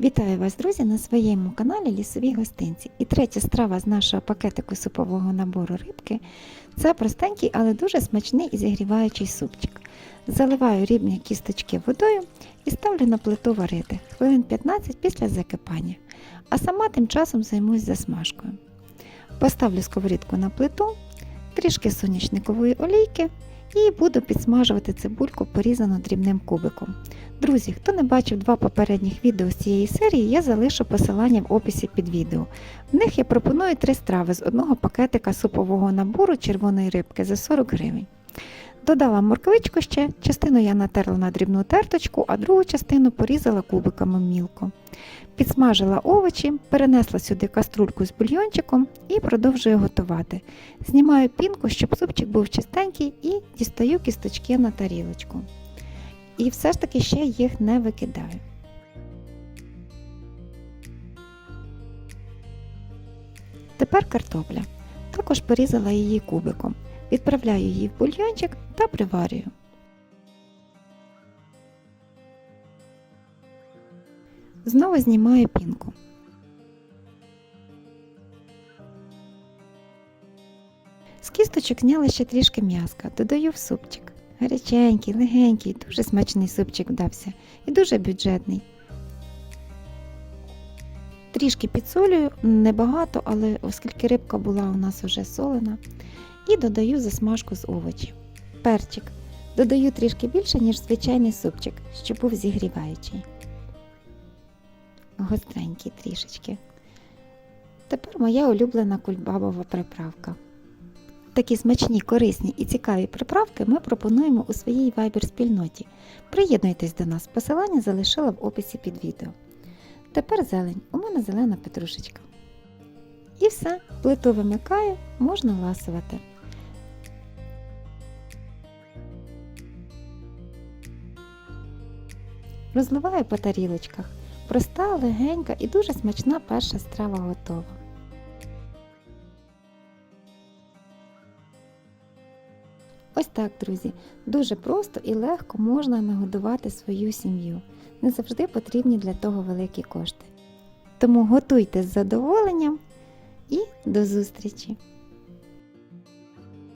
Вітаю вас, друзі, на своєму каналі Лісові гостинці. І третя страва з нашого пакетику супового набору рибки це простенький, але дуже смачний і зігріваючий супчик. Заливаю рібні кісточки водою і ставлю на плиту варити хвилин 15 після закипання, а сама тим часом займусь засмажкою. Поставлю сковорідку на плиту, трішки соняшникової олійки і буду підсмажувати цибульку порізану дрібним кубиком. Друзі, хто не бачив два попередніх відео з цієї серії, я залишу посилання в описі під відео. В них я пропоную три страви з одного пакетика супового набору червоної рибки за 40 гривень. Додала морквичку ще, частину я натерла на дрібну терточку, а другу частину порізала кубиками мілко. Підсмажила овочі, перенесла сюди каструльку з бульйончиком і продовжую готувати. Знімаю пінку, щоб супчик був чистенький, і дістаю кісточки на тарілочку. І все ж таки ще їх не викидаю. Тепер картопля. Також порізала її кубиком. Відправляю її в бульйончик та приварюю. Знову знімаю пінку. З кісточок зняла ще трішки м'яска, додаю в супчик. Гаряченький, легенький, дуже смачний супчик вдався і дуже бюджетний. Трішки підсолюю, небагато, але оскільки рибка була у нас вже солена, і додаю засмажку з овочів. Перчик. Додаю трішки більше, ніж звичайний супчик, щоб був зігріваючий. Гостренький трішечки. Тепер моя улюблена кульбабова приправка. Такі смачні, корисні і цікаві приправки ми пропонуємо у своїй вайбер спільноті. Приєднуйтесь до нас, посилання залишила в описі під відео. Тепер зелень, у мене зелена петрушечка. І все, плиту вимикаю, можна ласувати. Розливаю по тарілочках. Проста, легенька і дуже смачна перша страва готова. Ось так, друзі, дуже просто і легко можна нагодувати свою сім'ю. Не завжди потрібні для того великі кошти. Тому готуйте з задоволенням і до зустрічі!